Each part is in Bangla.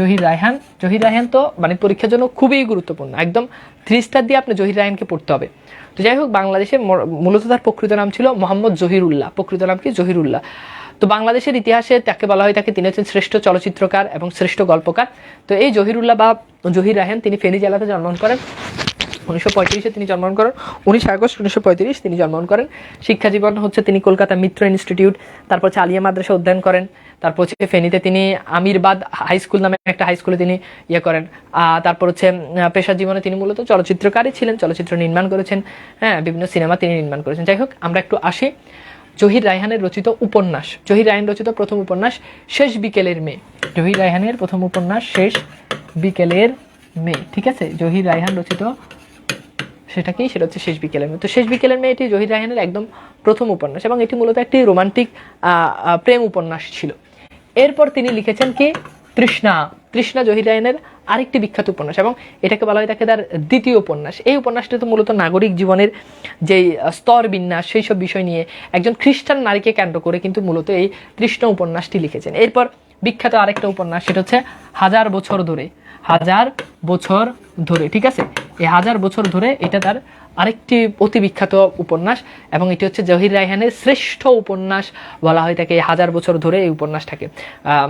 জহির রায়হান। জহির রায়হান তো মানে পরীক্ষার জন্য খুবই গুরুত্বপূর্ণ। একদম থ্রি স্টার দিয়ে আপনি জহির রায়হানকে পড়তে হবে। তো যাই হোক বাংলাদেশে মূলত তার প্রকৃত নাম ছিল মোহাম্মদ জহিরুল্লাহ। প্রকৃত নাম কি? জহিরুল্লাহ। তো বাংলাদেশের ইতিহাসে তাকে বলা হয়, তাকে তিনি হচ্ছেন শ্রেষ্ঠ চলচ্চিত্রকার এবং শ্রেষ্ঠ গল্পকার। তো এই জহিরুল্লাহ বা জহির রায়হান, তিনি ফেনী জেলাতে জন্মগ্রহণ করেন। উনিশশো পঁয়ত্রিশে তিনি জন্মগ্রহণ করেন। উনিশ আগস্ট উনিশশো পঁয়ত্রিশ তিনি জন্মগ্রহণ করেন। শিক্ষা জীবন হচ্ছে তিনি কলকাতা মিত্র ইনস্টিটিউট, তারপর আলিয়া মাদ্রাসা অধ্যয়ন করেন, তারপর হচ্ছে ফেনীতে তিনি আমিরবাদ হাই স্কুল নামে একটা হাই স্কুলে তিনি ইয়ে করেন। তারপর হচ্ছে পেশা জীবনে তিনি মূলত চলচ্চিত্রকারই ছিলেন, চলচ্চিত্র নির্মাণ করেছেন হ্যাঁ বিভিন্ন সিনেমা তিনি নির্মাণ করেছেন। যাই হোক, আমরা একটু আসি জহির রায়হানের রচিত উপন্যাস। জহির রায়হান রচিত প্রথম উপন্যাস, শেষ বিকেলের মেয়ে। জহির রায়হানের প্রথম উপন্যাস, শেষ বিকেলের মেয়ে। ঠিক আছে? জহির রায়হান রচিত সেটা কি সেটা হচ্ছে শেষ বিকেলের মেয়ে। তো শেষ বিকেলের মেয়ে এটি জহির রায়হানের একদম প্রথম উপন্যাস এবং এটি মূলত একটি রোমান্টিক প্রেম উপন্যাস ছিল। এরপর তিনি লিখেছেন কি? তৃষ্ণা। তৃষ্ণা জহির রায়হানের আরেকটি বিখ্যাত উপন্যাস এবং এটাকে বলা হয় তাকে তার দ্বিতীয় উপন্যাস। এই উপন্যাসটি তো মূলত নাগরিক জীবনের যেই স্তর বিন্যাস, সেই সব বিষয় নিয়ে একজন খ্রিস্টান নারীকে কেন্দ্র করে কিন্তু মূলত এই তৃষ্ণা উপন্যাসটি লিখেছেন। এরপর বিখ্যাত আরেকটা উপন্যাস, সেটা হচ্ছে হাজার বছর ধরে। হাজার বছর ধরে ঠিক আছে? এই হাজার বছর ধরে এটা তার আরেকটি অতি বিখ্যাত উপন্যাস, এবং এটি হচ্ছে জহির রায়হানের শ্রেষ্ঠ উপন্যাস বলা হয় এই হাজার বছর ধরে এই উপন্যাসটাকে।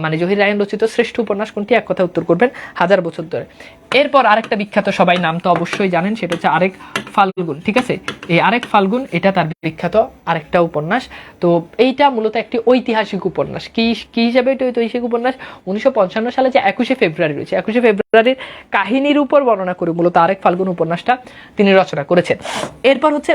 মানে জহির রায়হান রচিত শ্রেষ্ঠ উপন্যাস কোনটি? এক কথা উত্তর করবেন, হাজার বছর ধরে। এরপর আরেকটা বিখ্যাত সবাই নাম তো অবশ্যই জানেন, সেটা হচ্ছে আরেক ফাল্গুন, ঠিক আছে? এই আরেক ফাল্গুন, এটা তার বিখ্যাত আরেকটা উপন্যাস। তো এইটা মূলত একটি ঐতিহাসিক উপন্যাস। কি কি হিসাবে এটা ঐতিহাসিক উপন্যাস? উনিশশো পঞ্চান্ন সালে যে একুশে ফেব্রুয়ারি রয়েছে, একুশে ফেব্রুয়ারির কাহিনীর উপর বর্ণনা করে মূলত আরেক ফাল্গুন উপন্যাসটা তিনি রচনা করেছেন। এরপর হচ্ছে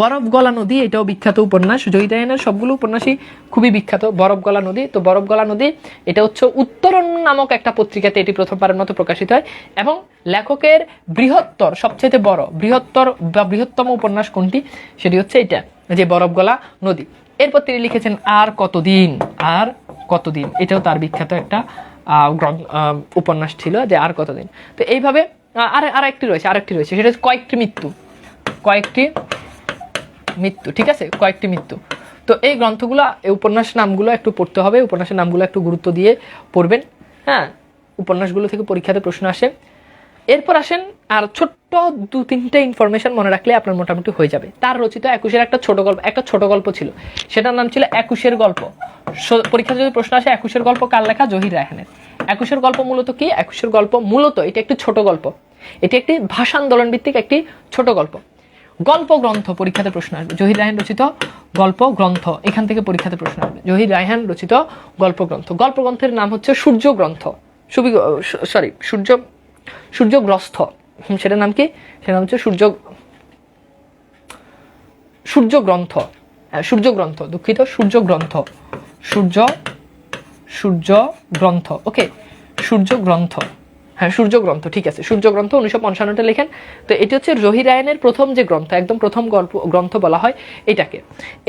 বরফ গলা নদী, এটাও বিখ্যাত উপন্যাস। জয়িতায়নের সবগুলো উপন্যাসই খুবই বিখ্যাত, বরফ গলা নদী। তো বরফ গলা নদী, এটা হচ্ছে উত্তরণ নামক একটা পত্রিকাতে এটি প্রথমবারের মতো প্রকাশিত হয় এবং লেখকের বৃহত্তর সবচেয়ে বড়, বৃহত্তর বা বৃহত্তম উপন্যাস কোনটি? সেটি হচ্ছে এটা, যে বরফ গলা নদী। এরপর তিনি লিখেছেন, আর কতদিন? আর কতদিন? এটাও তার বিখ্যাত একটা উপন্যাস ছিল যে, আর কতদিন? তো এইভাবে আর আর একটি রয়েছে, আরেকটি রয়েছে। সেটা হচ্ছে কয়েকটি মৃত্যু। কয়েকটি মৃত্যু, ঠিক আছে? কয়েকটি মৃত্যু। তো এই গ্রন্থগুলো, এই উপন্যাসের নামগুলো একটু পড়তে হবে। উপন্যাসের নামগুলো একটু গুরুত্ব দিয়ে পড়বেন। হ্যাঁ? উপন্যাসগুলো থেকে পরীক্ষাতে প্রশ্ন আসে। এরপর আসেন, আর ছোট্ট দু তিনটে ইনফরমেশন মনে রাখলে আপনার মোটামুটি হয়ে যাবে। তার রচিত একুশের একটা ছোট গল্প একটা ছোট গল্প ছিল। সেটার নাম ছিল একুশের গল্প। পরীক্ষাতে যদি প্রশ্ন আসে, একুশের গল্প কার লেখা? জহির রায়হানের। একুশের গল্প মূলত কি? একুশের গল্প মূলত এটা একটি ছোট গল্প। এটি একটি ভাষা আন্দোলন ভিত্তিক একটি ছোট গল্প। গল্প গ্রন্থ পরীক্ষাতে প্রশ্ন আসবে। জহির রায়হান রচিত গল্প গ্রন্থ। এখান থেকে পরীক্ষাতে প্রশ্ন আসবে। জহির রায়হান রচিত গল্প গ্রন্থ। গল্প গ্রন্থের নাম হচ্ছে সূর্য গ্রন্থ। সরি সূর্য সূর্যগ্রস্ত সেটার নাম কি? সেটার নাম হচ্ছে সূর্য সূর্য গ্রন্থ হ্যাঁ, সূর্য গ্রন্থ দুঃখিত সূর্য গ্রন্থ সূর্য সূর্য গ্রন্থ ওকে? সূর্য গ্রন্থ হ্যাঁ সূর্য গ্রন্থ ঠিক আছে। সূর্য গ্রন্থ উনিশশো পঞ্চান্নটা লেখেন। তো এটি হচ্ছে রহি রায়নের প্রথম যে গ্রন্থ একদম প্রথম গল্প গ্রন্থ বলা হয় এটাকে।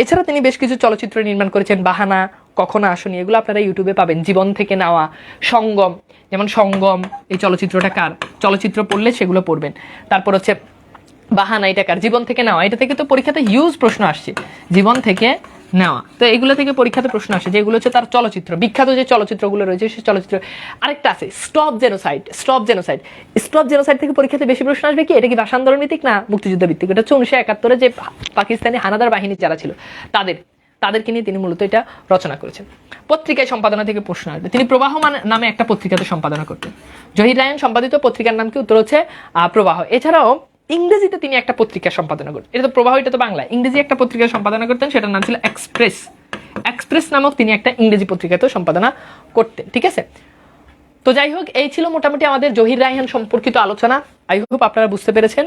এছাড়া তিনি বেশ কিছু চলচ্চিত্র নির্মাণ করেছেন বাহানা কখনো আসনি। এগুলো আপনারা ইউটিউবে পাবেন। জীবন থেকে নেওয়া সঙ্গম। যেমন সঙ্গম, এই চলচ্চিত্রটা কার? চলচ্চিত্র পড়লে সেগুলো পড়বেন। তারপর হচ্ছে বাহানা, এটা কার? জীবন থেকে নেওয়া। এটা থেকে তো পরীক্ষাতে হিউজ প্রশ্ন আসছে। জীবন থেকে নেওয়া। তো এগুলো থেকে পরীক্ষাতে প্রশ্ন আসে যেগুলো হচ্ছে তার চলচ্চিত্র। বিখ্যাত যে চলচ্চিত্রগুলো রয়েছে সেই চলচ্চিত্র। আরেকটা আছে stop genocide stop genocide stop genocide থেকে পরীক্ষাতে বেশি প্রশ্ন আসবে কি? এটা কি ভাষা ভিত্তিক না মুক্তিযুদ্ধ ভিত্তিক? এটা হচ্ছে উনিশশো একাত্তরে যে পাকিস্তানি হানাদার বাহিনী যারা ছিল, তাদের। তাদেরকে নিয়ে তিনি মূলত এটা রচনা করেছেন। পত্রিকায় সম্পাদনা থেকে প্রশ্ন আসবে। তিনি প্রবাহমান নামে একটা পত্রিকাতে সম্পাদনা করতেন। জহির রায়ন সম্পাদিত পত্রিকার নাম কি? উত্তর হচ্ছে প্রবাহ। এছাড়াও ইংরেজিতে তিনি একটা পত্রিকা সম্পাদনা করতেন। এটা তো প্রবাহ, এটা তো বাংলা। ইংরেজি একটা পত্রিকা সম্পাদনা করতেন, সেটার নাম ছিল এক্সপ্রেস। এক্সপ্রেস নামক তিনি একটা ইংরেজি পত্রিকাতেও সম্পাদনা করতেন, ঠিক আছে? তো যাই হোক, এই ছিল মোটামুটি আমাদের জহির রায়হান সম্পর্কিত আলোচনা। আই হোপ আপনারা বুঝতে পেরেছেন।